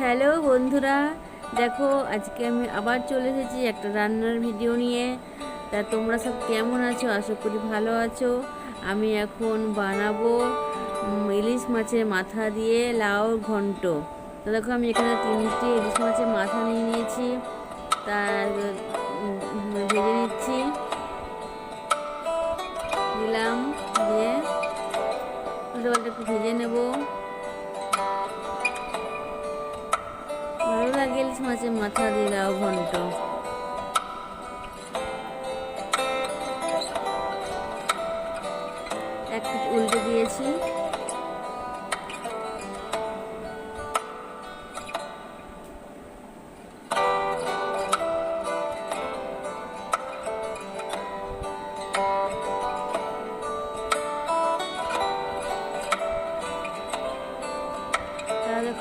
Hello বন্ধুরা, দেখো আজকে আমি আবার চলে এসেছি একটা রান্নার ভিডিও নিয়ে। তা তোমরা সব কেমন আছো? আশা করি ভালো আছো। আমি এখন বানাবো ইলিশ মাছের মাথা দিয়ে লাউ ঘন্ট। তো দেখো আমি এখানে তিনটে ইলিশ মাছের মাথা নিয়ে নিয়েছি। তার ভেজে নিচ্ছি। দিলাম, দিয়ে উল্টো একটু ভেজে নেব। ইলিশ মাছের মাথা দিয়ে দাও ঘন্ট এক উল্টে দিয়েছি।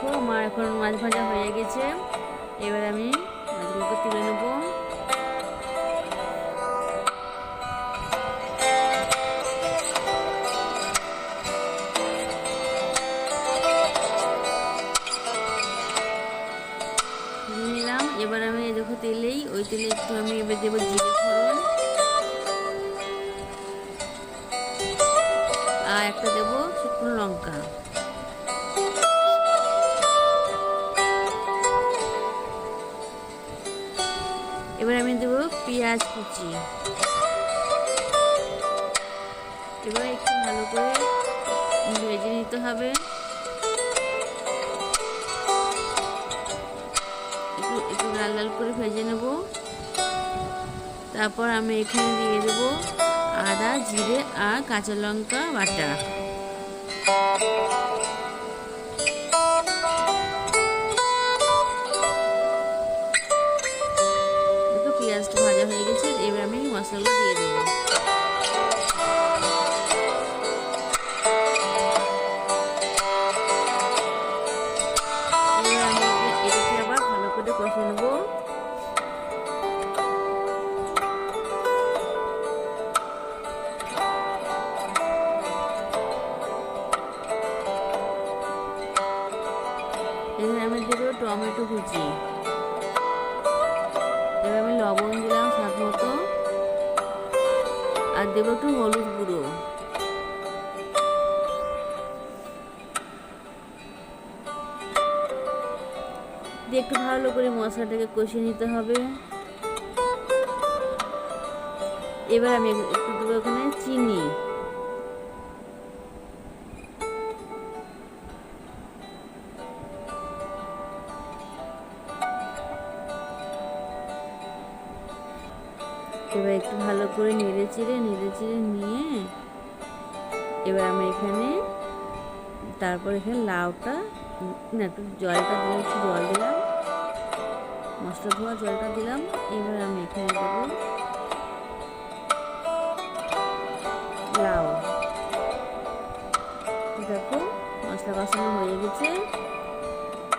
দেখো আমার এখন মাছ ভাজা হয়ে গেছে। এবার আমি মাছগুলোকে তুলে নেব। নিলাম। এবার আমি দেখো তেলেই, ওই তেলে একটু আমি এবার দেবো জিরে ফোড়ন। আর একটা দেবো শুকনো লঙ্কা। আমি দেবো পেঁয়াজ কুচি। এবার একটু ভালো করে ভেজে নিতে হবে। একটু একটু লাল লাল করে ভেজে নেব। তারপর আমি এখানে দিয়ে দেবো আদা, জিরে আর কাঁচা লঙ্কা বাটা। দেবো টমেটো কুচি। এবার আমি লবণ দিলাম স্বাদ মতো। আর দেবো একটু হলুদ গুঁড়ো। দিয়ে একটু ভালো করে মশলাটাকে কষিয়ে নিতে হবে। এবার আমি একটু দেবো ওখানে চিনি। এবার একটু ভালো করে নেড়ে চিড়ে নেড়ে চিড়ে নিয়ে এবার আমি এখানে তারপর এখানে লাউটা, না একটু জলটা দিলাম একটু জল দিলাম, মশলা ধোয়া জলটা দিলাম, এবার আমি এখানে দেবো লাউ। দেখো, মশলা কষানো হয়ে গেছে,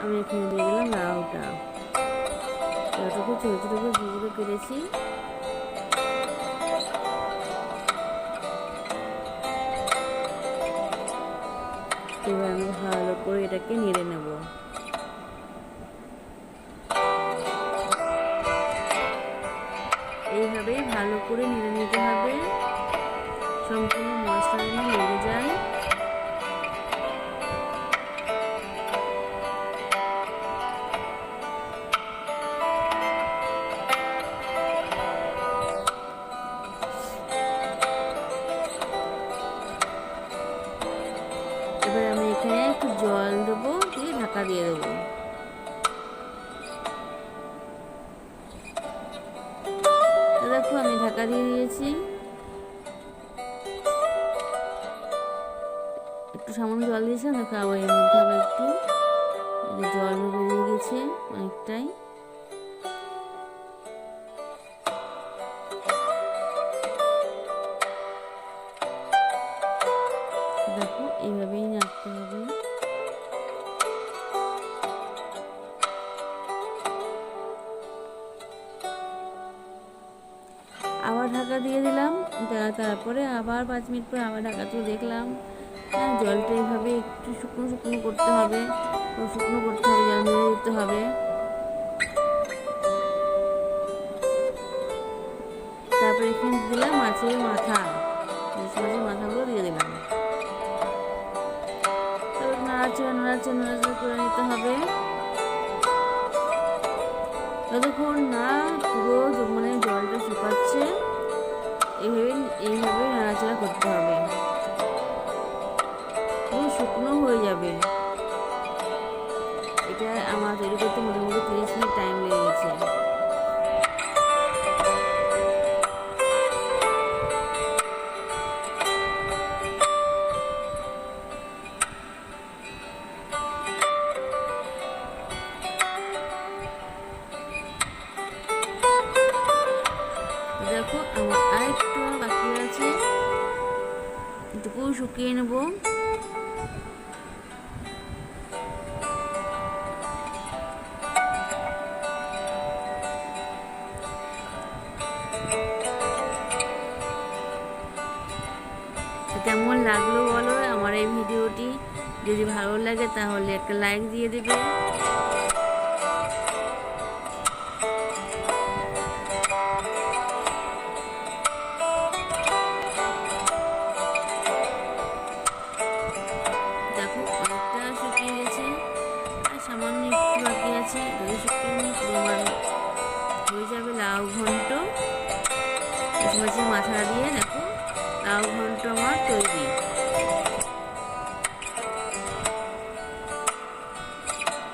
আমি এখানে দিয়ে দিলাম লাউটা। লাউটা খুব ছোটো ছোটো করে কেটেছি। এবার আমি ভালো করে এটাকে নেড়ে নেব। এইভাবেই ভালো করে নেড়ে নিতে হবে। সম্পূর্ণ মশলা যেন লেগে যায়। দেখো, আমি ঢাকা দিয়ে দিয়েছি। একটু সামান্য জল দিয়েছিলাম, দেখো আবার এর মধ্যে আবার একটু জল বেরিয়ে গেছে অনেকটাই। ঢাকা দিয়ে দিলাম। তারপরে আবার পাঁচ মিনিট পরে আবার ঢাকা তুলে দেখলাম। হ্যাঁ জলটা এইভাবে একটু শুকনো শুকনো করতে হবে। শুকনো করতে হবে যেন নেড়ে দিতে হবে। তারপরে এখানে দিলাম মাছের মাথা। মাছের মাথাগুলো দিয়ে দিলাম। তারপর নাড়াচড়া নাড়াচড়া নাড়াচড়া করে নিতে হবে। যতক্ষণ না পুরো মানে জলটা শুকাচ্ছে। এইভাবে এইভাবে নাড়াচাড়া করতে হবে। শুকনো হয়ে যাবে। এটা আমার তৈরি করতে মোটামুটি তিরিশ মিনিট টাইম দেখো আমার আরেকটু বাকি আছে। এটুকু শুকিয়ে নেব। কেমন লাগল বলো আমার এই ভিডিওটি? যদি ভালো লাগে তাহলে একটা লাইক দিয়ে দেবে। লাউ ঘন্ট মাছের মাথা দিয়ে দেখো, লাউ ঘন্ট আমার তৈরি।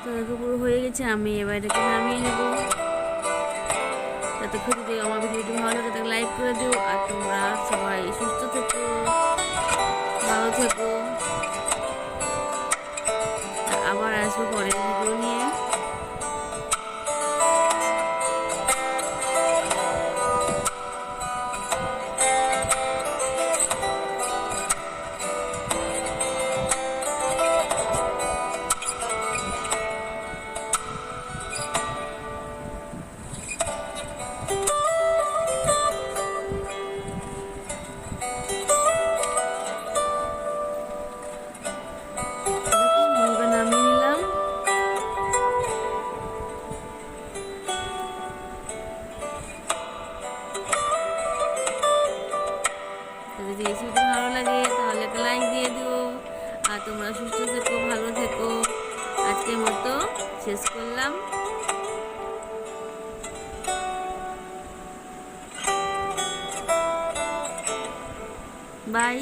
তো দেখো, পুরো হয়ে গেছে, আমি এবার এটাকে নামিয়ে নেব। ততক্ষণ যদি আমার ভিডিওটি ভালো লাগে, তাহলে লাইক করে দিও, আর তোমরা সবাই সুস্থ থেকো, ভালো থেকো। আবার আসব পরের ভিডিও নিয়ে। শেষ করলাম। বাই